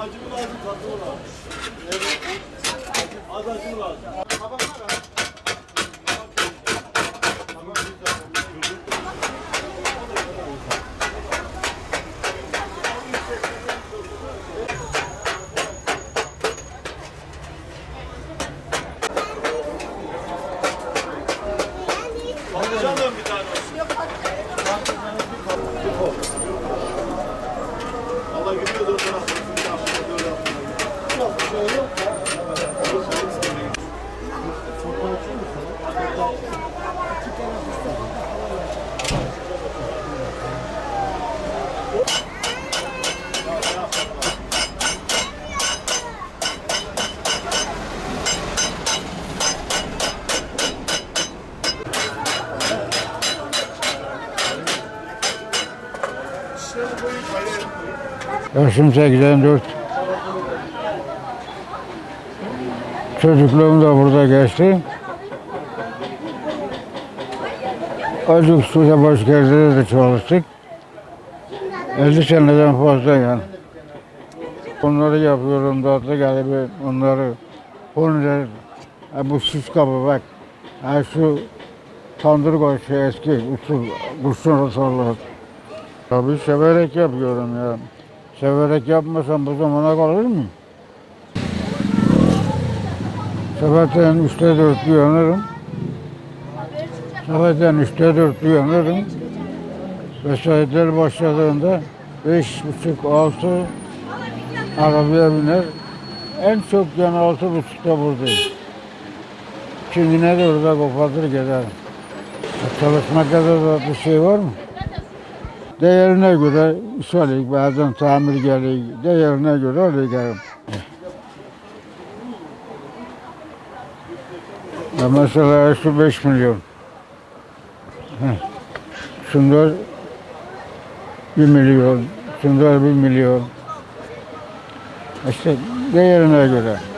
acılı lazım tatlı olan. Evet. Az acılı lazım. Tabaklar ha. Yaşım 84. Çocukluğum da burada geçti. Acık suya başkerde de çalıştık. 50 seneden fazla yani. Onları yapıyorum tatlı galiba onları. Onları ha bu süs kabı bak. Ha şu tandır koşu eski usul kurşun rotorlar. Tabii severek yapıyorum ya. Severek yapmasam bu zamana kalır mı? Sabahleyin üçte dört uyanırım. Sabahleyin üçte dört uyanırım. Vesayetler başladığında beş buçuk altı arabaya biner. En çok yani altı buçukta buradayım. Çünkü ne de orada kopartır gider. Çalışmakta da bir şey var mı? Değerine göre söyleyik, bazen tamir geliyor, değerine göre öyle gelir. Ya mesela şu 5 milyon. Şunlar 1 milyon, şunlar 1 milyon. İşte değerine göre.